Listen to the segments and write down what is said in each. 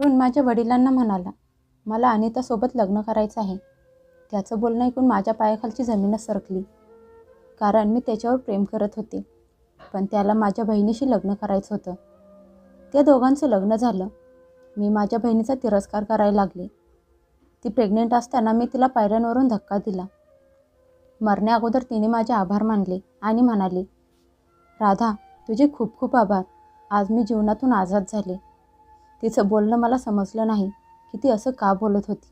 अरुण माझ्या वडिलांना म्हणाला मला अनितासोबत लग्न करायचं आहे. त्याचं बोलणं ऐकून माझ्या पायाखालची जमीनच सरकली. कारण मी त्याच्यावर प्रेम करत होते पण त्याला माझ्या बहिणीशी लग्न करायचं होतं. त्या दोघांचं लग्न झालं. मी माझ्या बहिणीचा तिरस्कार करायला लागले. ती प्रेग्नेंट असताना मी तिला पायऱ्यांवरून धक्का दिला. मरण्या अगोदर तिने माझे आभार मानले आणि म्हणाले राधा तुझे खूप खूप आभार. आज मी जीवनातून आझाद झाले. तिचं बोलणं मला समजलं नाही की ती असं का बोलत होती.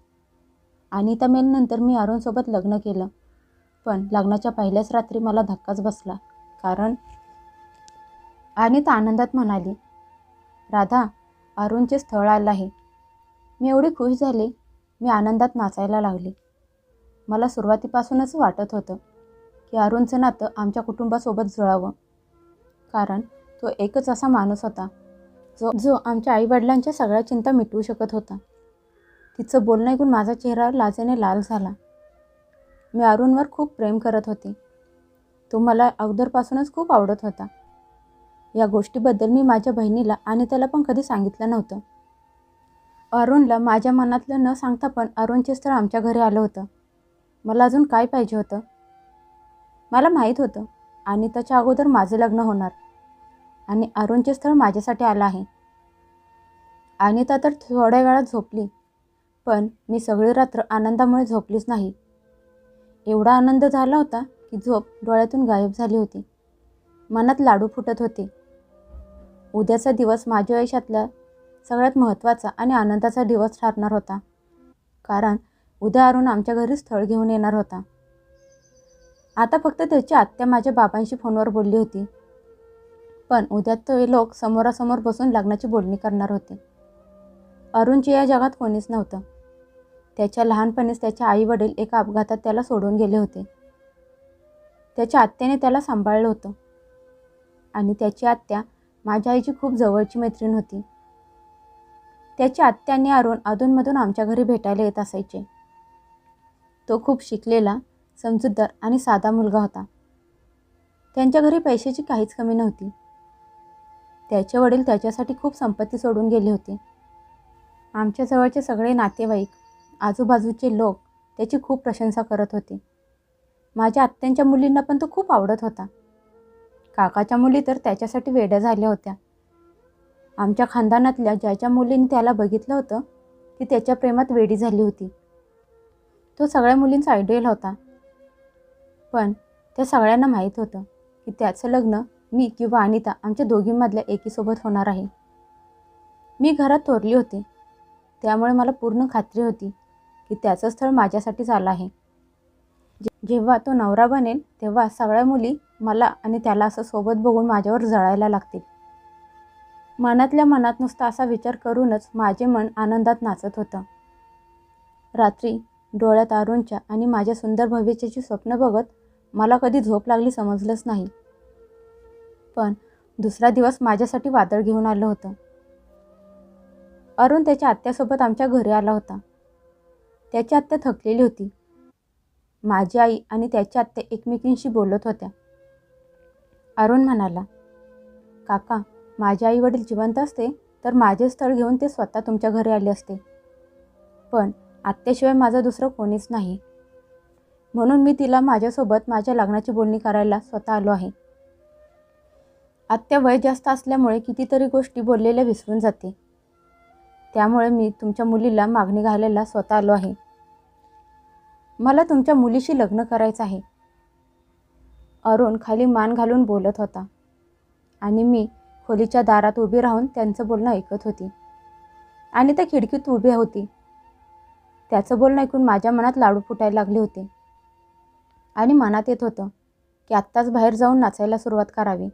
अनिता मेलनंतर मी अरुणसोबत लग्न केलं. पण लग्नाच्या पहिल्याच रात्री मला धक्काच बसला. कारण अनिता आनंदात म्हणाली राधा अरुणचे स्थळ आलं आहे. मी एवढी खुश झाले मी आनंदात नाचायला लागले. मला सुरुवातीपासूनच वाटत होतं की अरुणचं नातं आमच्या कुटुंबासोबत जुळावं. कारण तो एकच असा माणूस होता जो जो आमच्या आईवडिलांच्या सगळ्या चिंता मिटवू शकत होता. तिचं बोलणं ऐकून माझा चेहरा लाजेने लाल झाला. मी अरुणवर खूप प्रेम करत होते. तो मला अगोदरपासूनच खूप आवडत होता. या गोष्टीबद्दल मी माझ्या बहिणीला आणि त्याला पण कधी सांगितलं नव्हतं. अरुणला माझ्या मनातलं न सांगता पण अरुणचे स्थळ आमच्या घरी आलं होतं. मला अजून काय पाहिजे होतं? मला माहीत होतं आणि त्याच्या अगोदर माझं लग्न होणार. आणि अरुणचे स्थळ माझ्यासाठी आलं आहे. अनिता तर थोड्या वेळात झोपली पण मी सगळी रात्र आनंदामुळे झोपलीच नाही. एवढा आनंद झाला होता की झोप डोळ्यातून गायब झाली होती. मनात लाडू फुटत होते. उद्याचा दिवस माझ्या आयुष्यातला सगळ्यात महत्त्वाचा आणि आनंदाचा दिवस ठरणार होता कारण उद्या अरुण आमच्या घरी स्थळ घेऊन येणार होता. आता फक्त त्याची आत्या माझ्या बाबांशी फोनवर बोलली होती. पण उद्या ते लोक समोरासमोर बसून लग्नाची बोलणी करणार होते. अरुणचे या जगात कोणीच नव्हतं. त्याच्या लहानपणीच त्याचे आई वडील एका अपघातात त्याला सोडून गेले होते. त्याच्या आत्याने त्याला सांभाळलं होतं. आणि त्याची आत्या माझ्या आईची खूप जवळची मैत्रीण होती. त्याची आत्या आणि अरुण अधूनमधून आमच्या घरी भेटायला येत असायचे. तो खूप शिकलेला समजूतदार आणि साधा मुलगा होता. त्यांच्या घरी पैशाची काहीच कमी नव्हती. त्याचे वडील त्याच्यासाठी खूप संपत्ती सोडून गेले होते. आमच्या जवळचे सगळे नातेवाईक आजूबाजूचे लोक त्याची खूप प्रशंसा करत होते. माझ्या आत्यांच्या मुलींना पण तो खूप आवडत होता. काकाच्या मुली तर त्याच्यासाठी वेड्या झाल्या होत्या. आमच्या खानदानातल्या ज्याच्या मुलीने मुलींनी त्याला बघितलं होतं ती त्याच्या प्रेमात वेडी झाली होती. तो सगळ्या मुलींचा आयडियल होता. पण त्या सगळ्यांना माहीत होतं की त्याचं लग्न मी किंवा अनिता आमच्या दोघींमधल्या एकीसोबत होणार आहे. मी घरात थोरली होते. त्यामुळे मला पूर्ण खात्री होती की त्याचं स्थळ माझ्यासाठीच आलं आहे. जेव्हा तो नवरा बनेल तेव्हा सगळ्या मुली मला आणि त्याला असं सोबत बघून माझ्यावर जळायला लागतील. मनातल्या मनात नुसता असा विचार करूनच माझे मन आनंदात नाचत होतं. रात्री डोळ्यात अरुणच्या आणि माझ्या सुंदर भविष्याची स्वप्न बघत मला कधी झोप लागली समजलंच नाही. पण दुसरा दिवस माझ्यासाठी वादळ घेऊन आलं होतं. अरुण त्याच्या आत्यासोबत आमच्या घरी आला होता. त्याची आत्या थकलेली होती. माझी आई आणि त्याची आत्या एकमेकींशी बोलत होत्या. अरुण म्हणाला काका माझे आई वडील जिवंत असते तर माझे स्थळ घेऊन ते स्वतः तुमच्या घरी आले असते. पण आत्याशिवाय माझं दुसरं कोणीच नाही. म्हणून मी तिला माझ्यासोबत माझ्या लग्नाची बोलणी करायला स्वतः आलो आहे. आत्या वय जास्त असल्यामुळे कितीतरी गोष्टी बोललेल्या विसरून जाते. त्यामुळे मी तुमच्या मुलीला मागणी घालायला स्वतः आलो आहे. मला तुमच्या मुलीशी लग्न करायचं आहे. अरुण खाली मान घालून बोलत होता. आणि मी खोलीच्या दारात उभी राहून त्यांचं बोलणं ऐकत होती. आणि त्या खिडकीत उभी होती. त्याचं बोलणं ऐकून माझ्या मनात लाडू फुटायला लागले होते. आणि मनात येत होतं की आत्ताच बाहेर जाऊन नाचायला सुरुवात करावी.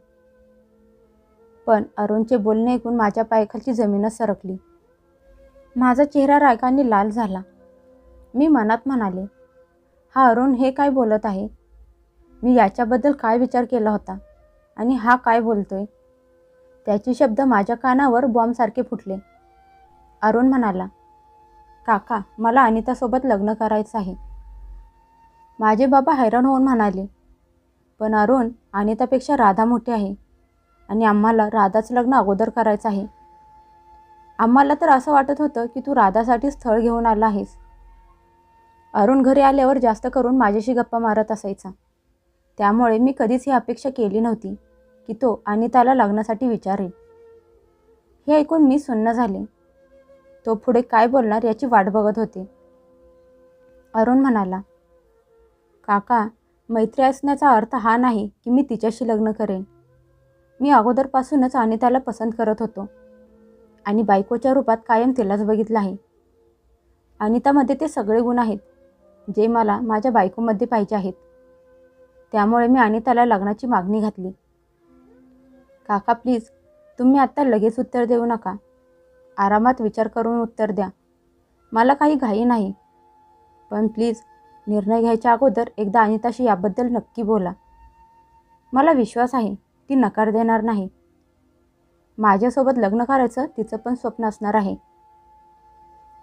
पण अरुणचे बोलणे ऐकून माझ्या पायखालची जमीनच सरकली. माझा चेहरा रागाने लाल झाला. मी मनात म्हणाले हा अरुण हे काय बोलत आहे? मी याच्याबद्दल काय विचार केला होता? आणि हा काय बोलतोय? त्याचे शब्द माझ्या कानावर बॉम्बसारखे फुटले. अरुण म्हणाला काका मला अनितासोबत लग्न करायचं आहे. माझे बाबा हैराण होऊन म्हणाले पण अरुण अनितापेक्षा राधा मोठी आहे. आणि आम्हाला राधाचं लग्न अगोदर करायचं आहे. आम्हाला तर असं वाटत होतं की तू राधासाठी स्थळ घेऊन आला आहेस. अरुण घरी आल्यावर जास्त करून माझ्याशी गप्पा मारत असायचा. त्यामुळे मी कधीच ही अपेक्षा केली नव्हती की तो अनिताला लग्नासाठी विचारेल. हे ऐकून मी सुन्न झाले. तो पुढे काय बोलणार याची वाट बघत होते. अरुण म्हणाला काका मैत्री असण्याचा अर्थ हा नाही की मी तिच्याशी लग्न करेन. मी अगोदरपासूनच अनिताला पसंत करत होतो. आणि बायकोच्या रूपात कायम तिलाच बघितलं आहे. अनितामध्ये ते सगळे गुण आहेत जे मला माझ्या बायकोमध्ये पाहिजे आहेत. त्यामुळे मी अनिताला लग्नाची मागणी घातली. काका प्लीज तुम्ही आत्ता लगेच उत्तर देऊ नका. आरामात विचार करून उत्तर द्या. मला काही घाई नाही. पण प्लीज निर्णय घ्यायच्या अगोदर एकदा अनिताशी याबद्दल नक्की बोला. मला विश्वास आहे. ती नकार देणार नाही. माझ्यासोबत लग्न करायचं तिचं पण स्वप्न असणार आहे.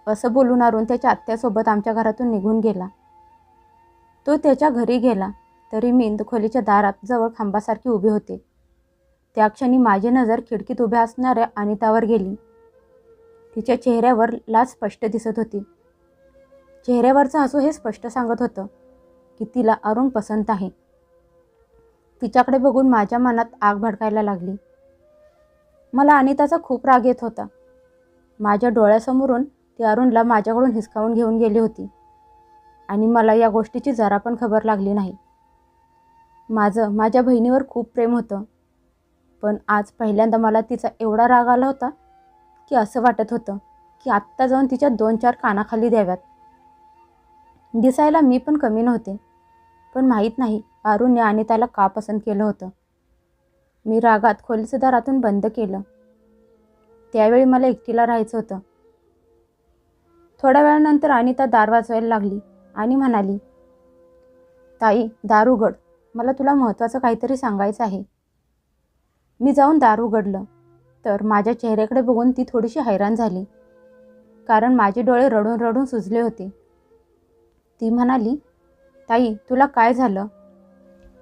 असं बोलून अरुण त्याच्या आत्यासोबत आमच्या घरातून निघून गेला. तो त्याच्या घरी गेला तरी मी खोलीच्या दारात जवळ खांबासारखी उभी होते. त्या क्षणी माझी नजर खिडकीत उभ्या असणाऱ्या अनितावर गेली. तिच्या चेहऱ्यावर लाज स्पष्ट दिसत होती. चेहऱ्यावरचं हसू हे स्पष्ट सांगत होतं की तिला अरुण पसंत आहे. तिच्याकडे बघून माझ्या मनात आग भडकायला लागली. मला अनिताचा खूप राग येत होता. माझ्या डोळ्यासमोरून ती अरुणला माझ्याकडून हिसकावून घेऊन गेली होती आणि मला या गोष्टीची जरा पण खबर लागली नाही. माझं माझ्या बहिणीवर खूप प्रेम होतं. पण आज पहिल्यांदा मला तिचा एवढा राग आला होता की असं वाटत होतं की आत्ता जाऊन तिच्या दोन चार कानाखाली द्याव्यात. दिसायला मी पण कमी नव्हते पण माहीत नाही अरुणने आणि त्याला का पसंत केलं होतं? मी रागात खोलीचं दारातून बंद केलं. त्यावेळी मला एकटीला राहायचं होतं. थोड्या वेळानंतर अनिता दार वाजवायला लागली आणि म्हणाली ताई दार उघड. मला तुला महत्त्वाचं काहीतरी सांगायचं आहे. मी जाऊन दार उघडलं तर माझ्या चेहऱ्याकडे बघून ती थोडीशी हैराण झाली कारण माझे डोळे रडून रडून सुजले होते. ती म्हणाली ताई तुला काय झालं?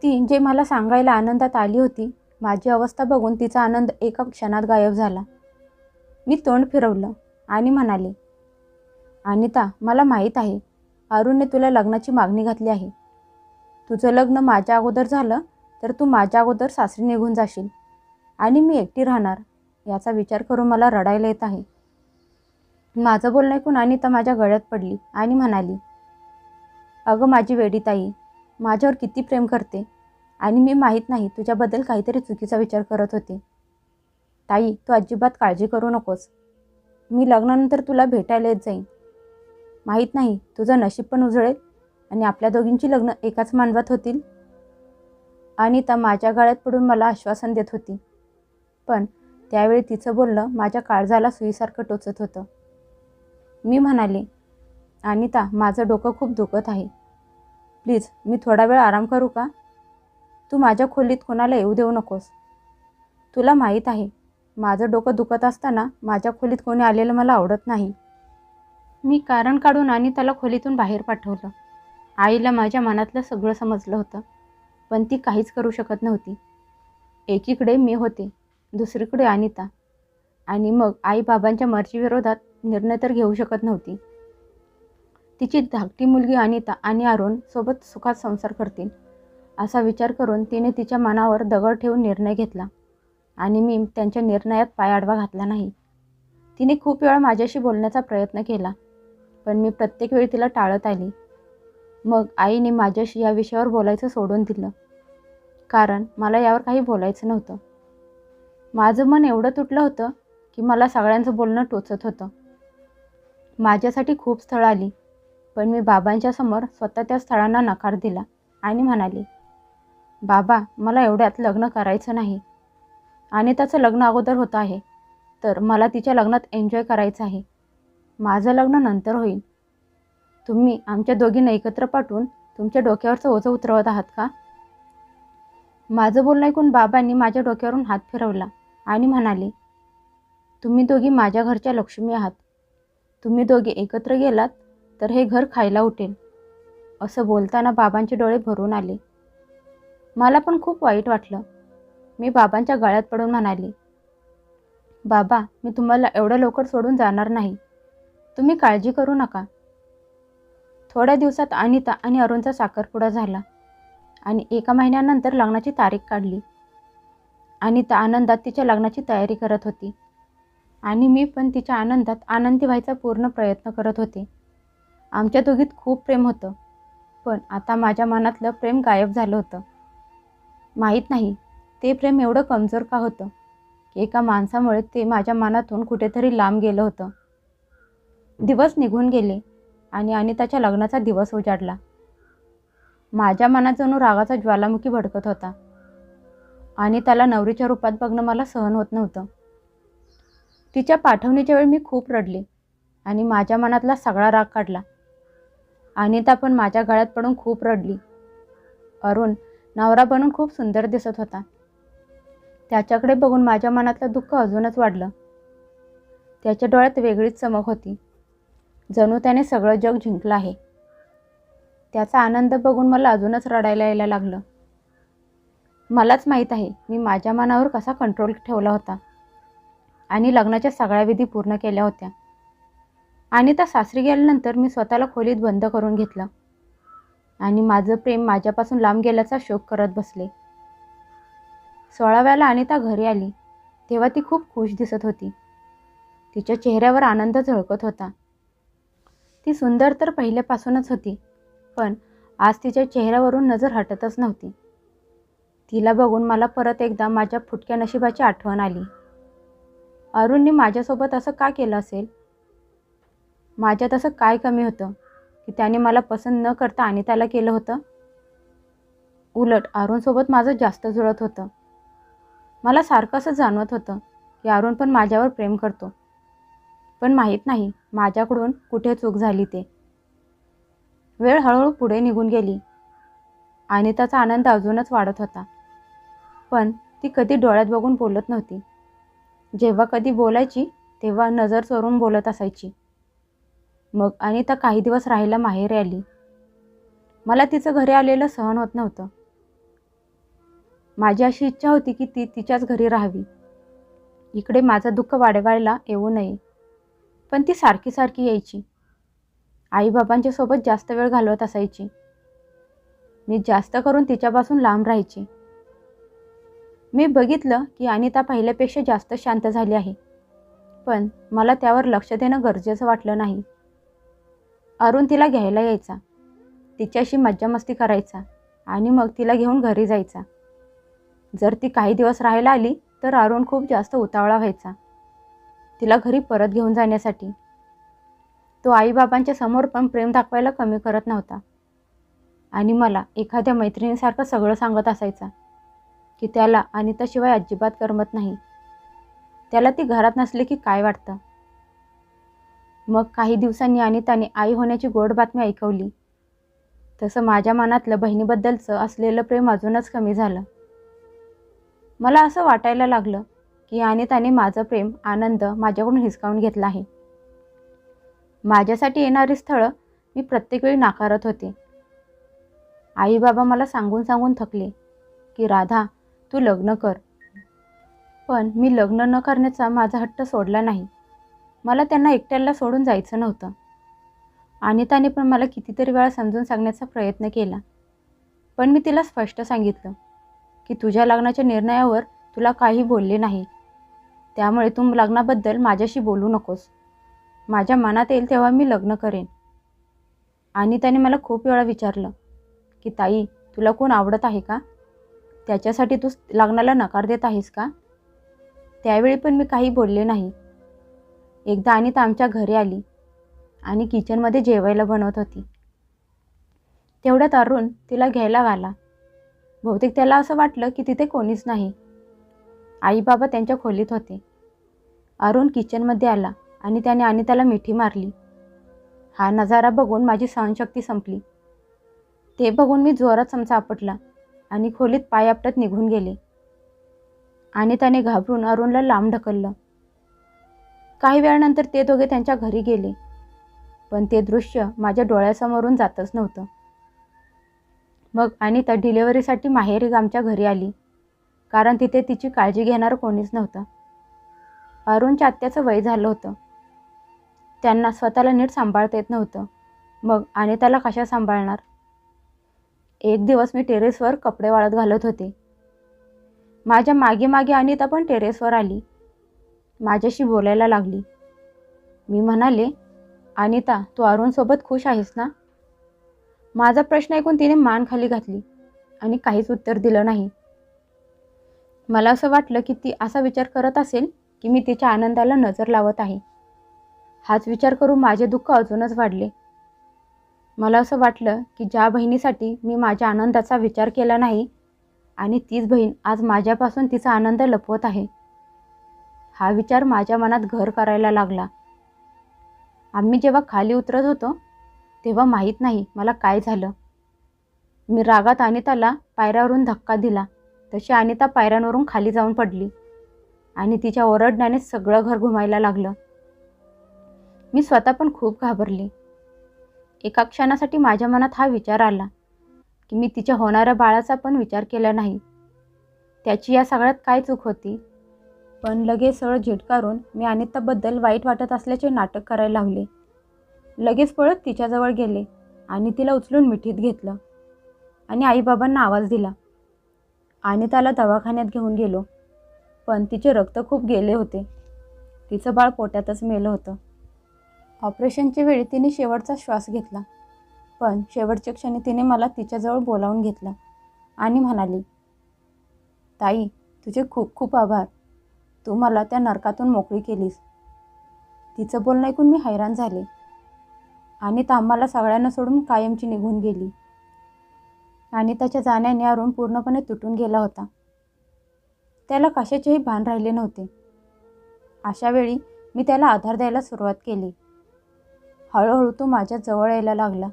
ती जे मला सांगायला आनंदात आली होती माझी अवस्था बघून तिचा आनंद एका क्षणात गायब झाला. मी तोंड फिरवलं आणि म्हणाले अनिता मला माहीत आहे अरुणने तुला लग्नाची मागणी घातली आहे. तुझं लग्न माझ्या अगोदर झालं तर तू माझ्या अगोदर सासरी निघून जाशील आणि मी एकटी राहणार याचा विचार करून मला रडायला येत आहे. माझं बोलणं ऐकून अनिता माझ्या गळ्यात पडली आणि म्हणाली अगं माझी वेडी ताई माझ्यावर किती प्रेम करते? आणि मी माहीत नाही तुझ्याबद्दल काहीतरी चुकीचा विचार करत होते. ताई तू अजिबात काळजी करू नकोस. मी लग्नानंतर तुला भेटायला येत जाईन. माहीत नाही तुझं नशीब पण उजळेल आणि आपल्या दोघींची लग्न एकाच मानवात होतील. अनिता माझ्या गळ्यात पडून मला आश्वासन देत होती. पण त्यावेळी तिचं बोलणं माझ्या काळजाला सुईसारखं टोचत होतं. मी म्हणाले अनिता माझं डोकं खूप दुखत आहे. प्लीज मी थोडा वेळ आराम करू का? तू माझ्या खोलीत कोणाला येऊ देऊ नकोस. तुला माहीत आहे माझं डोकं दुखत असताना माझ्या खोलीत कोणी आलेलं मला आवडत नाही. मी कारण काढून आणि त्याला खोलीतून बाहेर पाठवलं. आईला माझ्या मनातलं सगळं समजलं होतं पण ती काहीच करू शकत नव्हती. एकीकडे मी होते दुसरीकडे अनिता. आणि मग आई बाबांच्या मर्जीविरोधात निर्णय तर घेऊ शकत नव्हती. तिची धाकटी मुलगी अनिता आणि अरुण सोबत सुखात संसार करतील असा विचार करून तिने तिच्या मनावर दगड ठेवून निर्णय घेतला. आणि मी त्यांच्या निर्णयात पाय आडवा घातला नाही. तिने खूप वेळा माझ्याशी बोलण्याचा प्रयत्न केला पण मी प्रत्येक वेळी तिला टाळत आली. मग आईने माझ्याशी या विषयावर बोलायचं सोडून दिलं कारण मला यावर काही बोलायचं नव्हतं. माझं मन एवढं तुटलं होतं की मला सगळ्यांचं बोलणं टोचत होतं. माझ्यासाठी खूप स्थळं आली. पण मी बाबांच्या समोर स्वतः त्या स्थळांना नकार दिला आणि म्हणाली बाबा मला एवढ्यात लग्न करायचं नाही. आणि त्याचं लग्न अगोदर होतं आहे तर मला तिच्या लग्नात एन्जॉय करायचं आहे. माझं लग्न नंतर होईल. तुम्ही आमच्या दोघींना एकत्र पाठवून तुमच्या डोक्यावरचं ओझं उतरवत आहात का? माझं बोलणं ऐकून बाबांनी माझ्या डोक्यावरून हात फिरवला आणि म्हणाले तुम्ही दोघी माझ्या घरच्या लक्ष्मी आहात. तुम्ही दोघे एकत्र गेलात तर हे घर खायला उठेल असं बोलताना बाबांचे डोळे भरून आले. मला पण खूप वाईट वाटलं. मी बाबांच्या गळ्यात पडून म्हणाले बाबा मी तुम्हाला एवढं लवकर सोडून जाणार नाही. तुम्ही काळजी करू नका. थोड्या दिवसात अनिता आणि अरुणचा साखरपुडा झाला आणि एका महिन्यानंतर लग्नाची तारीख काढली. अनिता आनंदात तिच्या लग्नाची तयारी करत होती आणि मी पण तिच्या आनंदात आनंदी व्हायचा पूर्ण प्रयत्न करत होते. आमच्या दोघीत खूप प्रेम होतं. पण आता माझ्या मनातलं प्रेम गायब झालं होतं. माहीत नाही ते प्रेम एवढं कमजोर का होतं? की एका माणसामुळे ते माझ्या मनातून कुठेतरी लांब गेलं होतं. दिवस निघून गेले आणि अनिताच्या लग्नाचा दिवस उजाडला. माझ्या मनात जणू रागाचा ज्वालामुखी भडकत होता. आणि त्याला नवरीच्या रूपात बघणं मला सहन होत नव्हतं. तिच्या पाठवणीच्या वेळी मी खूप रडले आणि माझ्या मनातला सगळा राग काढला. अनिता पण माझ्या गळ्यात पडून खूप रडली. अरुण नवरा बनून खूप सुंदर दिसत होता. त्याच्याकडे बघून माझ्या मनातलं दुःख अजूनच वाढलं. त्याच्या डोळ्यात वेगळीच चमक होती. जणू त्याने सगळं जग जिंकलं आहे. त्याचा आनंद बघून मला अजूनच रडायला यायला लागलं. मलाच माहीत आहे मी माझ्या मनावर कसा कंट्रोल ठेवला होता. आणि लग्नाच्या सगळ्या विधी पूर्ण केल्या होत्या. आणि त्या सासरी गेल्यानंतर मी स्वतःला खोलीत बंद करून घेतलं. आणि माझं प्रेम माझ्यापासून लांब गेल्याचा शोक करत बसले. सोळाव्याला अनिता घरी आली तेव्हा ती खूप खुश दिसत होती. तिच्या चेहऱ्यावर आनंद झळकत होता. ती सुंदर तर पहिल्यापासूनच होती पण आज तिच्या चेहऱ्यावरून नजर हटतच नव्हती. तिला बघून मला परत एकदा माझ्या फुटक्या नशिबाची आठवण आली. अरुणने माझ्यासोबत असं का केलं असेल? माझ्यात असं काय कमी होतं? की त्याने मला पसंत न करता आणि त्याला केलं होतं? उलट अरुणसोबत माझं जास्त जुळत होतं. मला सारखं असं जाणवत होतं की अरुण पण माझ्यावर प्रेम करतो. पण माहीत नाही माझ्याकडून कुठे चूक झाली ते. वेळ हळूहळू पुढे निघून गेली. आणि त्याचा आनंद अजूनच वाढत होता. पण ती कधी डोळ्यात बघून बोलत नव्हती. जेव्हा कधी बोलायची तेव्हा नजर चोरून बोलत असायची. मग अनिता काही दिवस राहायला माहेर आली. मला तिचं घरी आलेलं सहन होत नव्हतं. माझी अशी इच्छा होती की ती तिच्याच घरी राहावी. इकडे माझं दुःख वाढवायला येऊ नये. पण ती सारखी सारखी यायची. आईबाबांच्या सोबत जास्त वेळ घालवत असायची. मी जास्त करून तिच्यापासून लांब राहायची. मी बघितलं की अनिता पहिल्यापेक्षा जास्त शांत झाली आहे. पण मला त्यावर लक्ष देणं गरजेचं वाटलं नाही. अरुण तिला घ्यायला यायचा. तिच्याशी मज्जा मस्ती करायचा आणि मग तिला घेऊन घरी जायचा. जर ती काही दिवस राहायला आली तर अरुण खूप जास्त उतावळा व्हायचा. तिला घरी परत घेऊन जाण्यासाठी. तो आईबाबांच्या समोर पण प्रेम दाखवायला कमी करत नव्हता. आणि मला एखाद्या मैत्रिणीसारखं सगळं सांगत असायचा की त्याला अनिताशिवाय अजिबात करमत नाही. त्याला ती घरात नसली की काय वाटतं? मग काही दिवसांनी अनिताने आई होण्याची गोड बातमी ऐकवली. तसं माझ्या मनातलं बहिणीबद्दलचं असलेलं प्रेम अजूनच कमी झालं. मला असं वाटायला लागलं की अनिताने माझं प्रेम आनंद माझ्याकडून हिसकावून घेतला आहे. माझ्यासाठी येणारी स्थळं मी प्रत्येक वेळी नाकारत होते. आई बाबा मला सांगून सांगून थकले की राधा तू लग्न कर. पण मी लग्न न करण्याचा माझा हट्ट सोडला नाही. मला त्यांना एकट्याला सोडून जायचं नव्हतं. अनिताने पण मला कितीतरी वेळा समजून सांगण्याचा प्रयत्न केला. पण मी तिला स्पष्ट सांगितलं की तुझ्या लग्नाच्या निर्णयावर तुला काही बोलले नाही. त्यामुळे तू लग्नाबद्दल माझ्याशी बोलू नकोस. माझ्या मनात येईल तेव्हा मी लग्न करेन. आणि त्याने मला खूप वेळा विचारलं की ताई तुला कोण आवडत आहे का? त्याच्यासाठी तू लग्नाला नकार देत आहेस का? त्यावेळी पण मी काही बोलले नाही. एकदा अनिता आमच्या घरी आली आणि किचनमध्ये जेवायला बनवत होती. तेवढ्यात अरुण तिला घ्यायला आला. बहुतेक त्याला असं वाटलं की तिथे कोणीच नाही. आई बाबा त्यांच्या खोलीत होते. अरुण किचनमध्ये आला आणि त्याने अनिताला मिठी मारली. हा नजारा बघून माझी सहनशक्ती संपली. ते बघून मी जोरात चमचा आपटला आणि खोलीत पाय आपटत निघून गेले. आणि त्याने घाबरून अरुणला लांब ढकललं. काही वेळानंतर ते दोघे त्यांच्या घरी गेले. पण ते दृश्य माझ्या डोळ्यासमोरून जातच नव्हतं. मग अनिता डिलेवरीसाठी माहेरी आमच्या घरी आली कारण तिथे तिची काळजी घेणारं कोणीच नव्हतं. अरुणच्या आत्याचं वय झालं होतं. त्यांना स्वतःला नीट सांभाळता येत नव्हतं. मग आणि त्याला कशा सांभाळणार? एक दिवस मी टेरेसवर कपडे वाळत घालत होते. माझ्या मागे मागे अनिता पण टेरेसवर आली. माझ्याशी बोलायला लागली. मी म्हणाले अनिता तू अरुणसोबत खुश आहेस ना? माझा प्रश्न ऐकून तिने मान खाली घातली आणि काहीच उत्तर दिलं नाही. मला असं वाटलं की ती असा विचार करत असेल की मी तिच्या आनंदाला नजर लावत आहे. हाच विचार करून माझे दुःख अजूनच वाढले. मला असं वाटलं की ज्या बहिणीसाठी मी माझ्या आनंदाचा विचार केला नाही आणि तीच बहीण आज माझ्यापासून तिचा आनंद लपवत आहे. हा विचार माझ्या मनात घर करायला लागला. आम्ही जेव्हा खाली उतरत होतो तेव्हा माहीत नाही मला काय झालं. मी रागात अनिताला पायऱ्यावरून धक्का दिला. तशी अनिता पायऱ्यांवरून खाली जाऊन पडली आणि तिच्या ओरडण्याने सगळं घर घुमायला लागलं. मी स्वतः पण खूप घाबरली. एका क्षणासाठी माझ्या मनात हा विचार आला की मी तिच्या होणाऱ्या बाळाचा पण विचार केला नाही. त्याची या सगळ्यात काय चूक होती? पण लगेच सरळ झिटकारून मी अनिताबद्दल वाईट वाटत असल्याचे नाटक करायला लावले. लगेच पळत तिच्याजवळ गेले आणि तिला उचलून मिठीत घेतलं आणि आईबाबांना आवाज दिला. आणि त्याला दवाखान्यात घेऊन गेलो पण तिचे रक्त खूप गेले होते. तिचं बाळ पोट्यातच मेलं होतं. ऑपरेशनच्या वेळी तिने शेवटचा श्वास घेतला पण शेवटच्या क्षणी तिने मला तिच्याजवळ बोलावून घेतलं आणि म्हणाली ताई तुझे खूप खूप आभार. तू मला त्या नरकातून मोकळी केलीस. तिचं बोलणं ऐकून मी हैराण झाले आणि आम्हाला सगळ्यांना सोडून कायमची निघून गेली. आणि त्याच्या जाण्याने अरुण पूर्णपणे तुटून गेला होता. त्याला कशाचेही भान राहिले नव्हते. अशा वेळी मी त्याला आधार द्यायला सुरुवात केली. हळूहळू तो माझ्या जवळ यायला लागला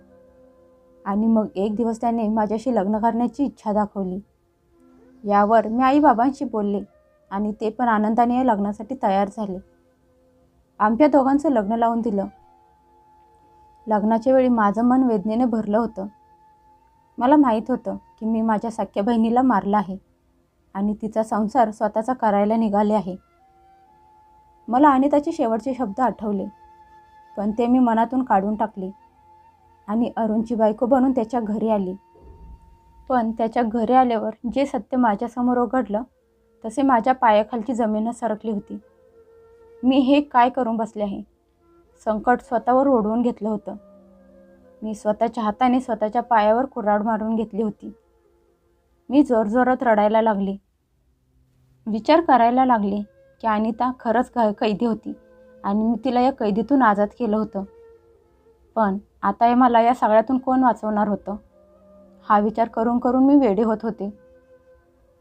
आणि मग एक दिवस त्याने माझ्याशी लग्न करण्याची इच्छा दाखवली. यावर मी आईबाबांशी बोलले. आणि ते पण आनंदाने या लग्नासाठी तयार झाले. आमच्या दोघांचं लग्न लावून दिलं. लग्नाच्या वेळी माझं मन वेदनेने भरलं होतं. मला माहीत होतं की मी माझ्या सख्या बहिणीला मारलं आहे आणि तिचा संसार स्वतःचा करायला निघाले आहे. मला अनिताचे शेवटचे शब्द आठवले पण ते मी मनातून काढून टाकले आणि अरुणची बायको बनून त्याच्या घरी आली. पण त्याच्या घरी आल्यावर जे सत्य माझ्यासमोर उघडलं तसे माझ्या पायाखालची जमीनच सरकली होती. मी हे काय करून बसले आहे? संकट स्वतःवर ओढवून घेतलं होतं. मी स्वतःच्या हाताने स्वतःच्या पायावर कुऱ्हाड मारून घेतली होती. मी जोरजोरात रडायला लागले. विचार करायला लागले की अनिता खरंच ग कैदी होती आणि मी तिला या कैदीतून आझाद केलं होतं. पण आता हे मला या सगळ्यातून कोण वाचवणार होतं? हा विचार करून करून मी वेडे होत होते.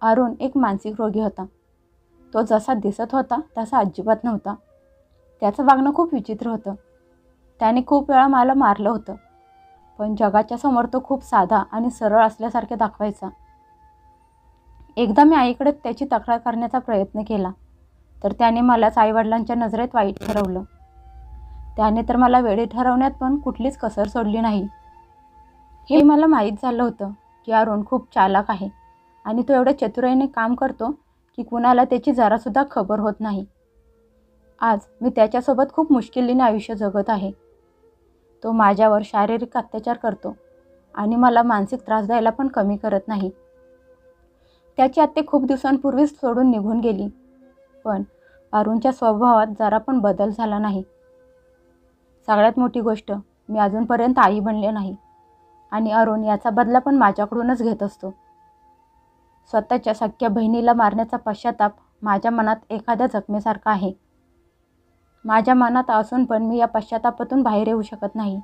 अरुण एक मानसिक रोगी होता. तो जसा दिसत होता तसा अजिबात नव्हता. त्याचं वागणं खूप विचित्र होतं. त्याने खूप वेळा मला मारलं होतं. पण जगाच्या समोर तो खूप साधा आणि सरळ असल्यासारखे दाखवायचा. एकदा मी आईकडे त्याची तक्रार करण्याचा प्रयत्न केला तर त्याने मलाच आईवडिलांच्या नजरेत वाईट ठरवलं. त्याने तर मला वेळे ठरवण्यात पण कुठलीच कसर सोडली नाही. हे मला माहीत झालं होतं की अरुण खूप चालाक आहे. आणि तो एवढ्या चतुराईने काम करतो की कुणाला त्याची जरासुद्धा खबर होत नाही. आज मी त्याच्यासोबत खूप मुश्किलीने आयुष्य जगत आहे. तो माझ्यावर शारीरिक अत्याचार करतो आणि मला मानसिक त्रास द्यायला पण कमी करत नाही. त्याची आत्ते खूप दिवसांपूर्वीच सोडून निघून गेली पण अरुणच्या स्वभावात जरा पण बदल झाला नाही. सगळ्यात मोठी गोष्ट मी अजूनपर्यंत आई बनले नाही आणि अरुण याचा बदला पण माझ्याकडूनच घेत असतो. स्वतःच्या सख्ख्या बहिणीला मारण्याचा पश्चाताप माझ्या मनात एखाद्या जखमेसारखा आहे. माझ्या मनात असून पण मी या पश्चातापातून बाहेर येऊ शकत नाही.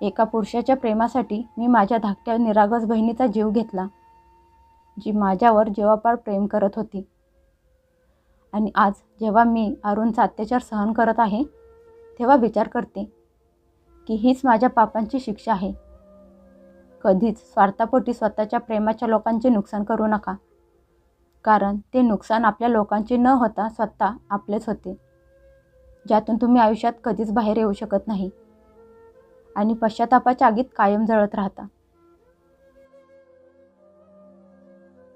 एका पुरुषाच्या प्रेमासाठी मी माझ्या धाकट्या निरागस बहिणीचा जीव घेतला जी माझ्यावर जेव्हापाड प्रेम करत होती. आणि आज जेव्हा मी अरुणचा अत्याचार सहन करत आहे तेव्हा विचार करते की हीच माझ्या पापांची शिक्षा आहे. कधीच स्वार्थापोटी स्वतःच्या प्रेमाच्या लोकांचे नुकसान करू नका. कारण ते नुकसान आपल्या लोकांचे न होता स्वतः आपलेच होते. ज्यातून तुम्ही आयुष्यात कधीच बाहेर येऊ शकत नाही. आणि पश्चातापाच्या आगीत कायम जळत राहता.